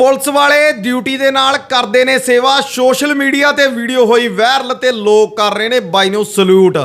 Police ਵਾਲੇ duty ਦੇ ਨਾਲ ਕਰਦੇ ਨੇ ਸੇਵਾ। ਸੋਸ਼ਲ ਮੀਡੀਆ ਤੇ ਵੀਡੀਓ ਹੋਈ ਵਾਇਰਲ ਤੇ ਲੋਕ ਕਰ ਰਹੇ ਨੇ ਬਾਈ ਨੂੰ ਸਲੂਟ।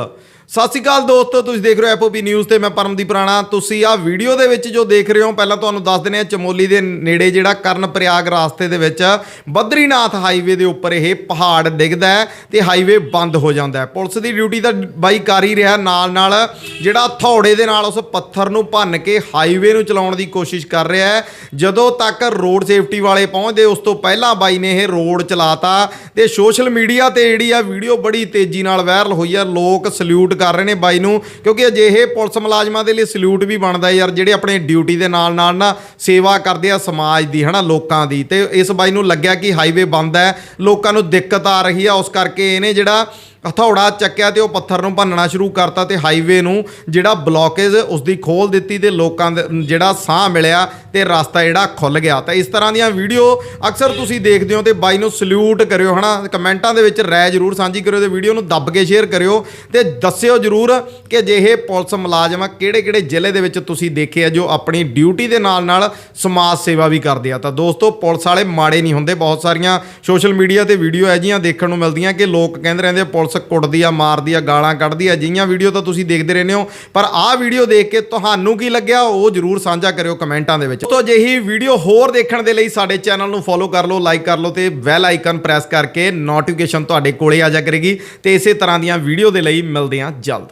ਸਤਿ ਸ਼੍ਰੀ ਅਕਾਲ ਦੋਸਤੋ, ਤੁਸੀਂ ਦੇਖ ਰਹੇ ਹੋ ਐਪਓਪੀ ਨਿਊਜ਼ ਤੇ ਮੈਂ ਪਰਮਦੀਪ ਰਾਣਾ। ਤੁਸੀਂ ਆ ਵੀਡੀਓ ਦੇ ਵਿੱਚ ਜੋ ਦੇਖ ਰਹੇ ਹੋ, ਪਹਿਲਾਂ ਤੁਹਾਨੂੰ ਦੱਸ ਦਿੰਦੇ ਆ ਚਮੋਲੀ ਦੇ ਨੇੜੇ ਜਿਹੜਾ ਕਰਨ ਪ੍ਰਯਾਗ ਰਾਸਤੇ ਦੇ ਵਿੱਚ ਬਦਰੀਨਾਥ ਹਾਈਵੇ ਦੇ ਉੱਪਰ ਇਹ ਪਹਾੜ ਡਿੱਗਦਾ ਹੈ ਤੇ ਹਾਈਵੇ ਬੰਦ ਹੋ ਜਾਂਦਾ ਹੈ। ਪੁਲਿਸ ਦੀ ਡਿਊਟੀ ਤਾਂ ਬਾਈ ਕਰ ਹੀ ਰਿਹਾ ਨਾਲ ਨਾਲ ਜਿਹੜਾ ਥੌੜੇ ਦੇ ਨਾਲ ਉਸ ਪੱਥਰ ਨੂੰ ਭੰਨ ਕੇ ਹਾਈਵੇ ਨੂੰ ਚਲਾਉਣ ਦੀ ਕੋਸ਼ਿਸ਼ ਕਰ ਰਿਹਾ ਹੈ। ਜਦੋਂ ਤੱਕ ਰੋਡ ਸੇਫਟੀ ਵਾਲੇ ਪਹੁੰਚਦੇ, ਉਸ ਤੋਂ ਪਹਿਲਾਂ ਬਾਈ ਨੇ ਇਹ ਰੋਡ ਚਲਾਤਾ ਤੇ ਸੋਸ਼ਲ ਮੀਡੀਆ ਤੇ ਜਿਹੜੀ ਆ ਵੀਡੀਓ ਬੜੀ ਤੇਜ਼ੀ ਨਾਲ ਵਾਇਰਲ ਹੋਈ ਆ। ਲੋਕ ਸਲੂਟ ਕਰ ਰਹੇ ਨੇ ਬਾਈ ਨੂੰ, ਕਿਉਂਕਿ ਅਜਿਹੇ ਪੁਲਿਸ ਮੁਲਾਜ਼ਮਾਂ ਦੇ ਲਈ ਸਲੂਟ ਵੀ ਬਣਦਾ ਯਾਰ, ਜਿਹੜੇ ਆਪਣੇ ਡਿਊਟੀ ਦੇ ਨਾਲ ਨਾਲ ਨਾ ਸੇਵਾ ਕਰਦੇ ਆ ਸਮਾਜ ਦੀ, ਹਨਾ, ਲੋਕਾਂ ਦੀ। ਤੇ ਇਸ ਬਾਈ ਨੂੰ ਲੱਗਿਆ ਕਿ ਹਾਈਵੇ ਬੰਦ ਹੈ, ਲੋਕਾਂ ਨੂੰ ਦਿੱਕਤ ਆ ਰਹੀ ਆ, ਉਸ ਕਰਕੇ ਇਹਨੇ ਜਿਹੜਾ ਹਥੌੜਾ ਚੱਕਿਆ ਤੇ ਉਹ ਪੱਥਰ ਨੂੰ ਭੰਨਣਾ ਸ਼ੁਰੂ ਕਰਤਾ ਤੇ ਹਾਈਵੇ ਨੂੰ ਜਿਹੜਾ ਬਲੌਕੇਜ ਉਸ ਦੀ ਖੋਲ ਦਿੱਤੀ ਤੇ ਲੋਕਾਂ ਦਾ, ਜਿਹੜਾ ਸਾਹ ਮਿਲਿਆ ਤੇ ਰਸਤਾ ਜਿਹੜਾ ਖੁੱਲ ਗਿਆ। ਤਾਂ ਇਸ ਤਰ੍ਹਾਂ ਦੀਆਂ ਵੀਡੀਓ ਅਕਸਰ ਤੁਸੀਂ ਦੇਖਦੇ ਹੋ ਤੇ ਬਾਈ ਨੂੰ ਸਲੂਟ ਕਰਿਓ, ਹਨਾ? ਕਮੈਂਟਾਂ ਦੇ ਵਿੱਚ ਰਾਏ ਜ਼ਰੂਰ ਸਾਂਝੀ ਕਰਿਓ ਤੇ ਵੀਡੀਓ ਨੂੰ ਦੱਬ ਕੇ ਸ਼ੇਅਰ ਕਰਿਓ ਤੇ ਦੱਸਿਓ ਜ਼ਰੂਰ ਕਿ ਜਿਹੇ ਪੁਲਿਸ ਮੁਲਾਜ਼ਮ ਆ ਕਿਹੜੇ ਕਿਹੜੇ ਜ਼ਿਲ੍ਹੇ ਦੇ ਵਿੱਚ ਤੁਸੀਂ ਦੇਖੇ ਆ ਜੋ ਆਪਣੀ ਡਿਊਟੀ ਦੇ ਨਾਲ ਨਾਲ ਸਮਾਜ ਸੇਵਾ ਵੀ ਕਰਦੇ ਆ। ਤਾਂ ਦੋਸਤੋ, ਪੁਲਿਸ ਵਾਲੇ ਮਾੜੇ ਨਹੀਂ ਹੁੰਦੇ। ਬਹੁਤ ਸਾਰੀਆਂ ਸੋਸ਼ਲ ਮੀਡੀਆ ਤੇ ਵੀਡੀਓ ਹੈ ਜੀਆਂ ਦੇਖਣ ਨੂੰ ਮਿਲਦੀਆਂ ਕਿ ਲੋਕ ਕਹਿੰਦੇ ਰਹਿੰਦੇ ਪੁਲਿਸ ਪੁਲਿਸ ਕੁੱਟਦੀ ਆ ਮਾਰਦੀ ਆ ਗਾਲਾਂ ਕੱਢਦੀ ਆ ਜਿਹੀਆਂ ਵੀਡੀਓ ਤਾਂ ਤੁਸੀਂ ਦੇਖਦੇ ਰਹਿੰਦੇ ਹੋ। ਪਰ ਆਹ ਵੀਡੀਓ ਦੇਖ ਕੇ ਤੁਹਾਨੂੰ ਕੀ ਲੱਗਿਆ? ਉਹ ਜਰੂਰ ਸਾਂਝਾ ਕਰਿਓ ਕਮੈਂਟਾਂ ਦੇ ਵਿੱਚ। ਤੋਂ ਅਜਿਹੀ ਵੀਡੀਓ ਹੋਰ ਦੇਖਣ ਦੇ ਲਈ ਸਾਡੇ ਚੈਨਲ ਨੂੰ ਫੋਲੋ ਕਰ ਲਓ ਲਾਈਕ ਕਰ ਲਓ ਤੇ ਬੈਲ ਆਈਕਨ ਪ੍ਰੈਸ ਕਰਕੇ ਨੋਟੀਫਿਕੇਸ਼ਨ ਤੁਹਾਡੇ ਕੋਲੇ ਆ ਜਾ ਕਰੇਗੀ। ਤੇ ਇਸੇ ਤਰ੍ਹਾਂ ਦੀਆਂ ਵੀਡੀਓ ਦੇ ਲਈ ਮਿਲਦੇ ਹਾਂ ਜਲਦ।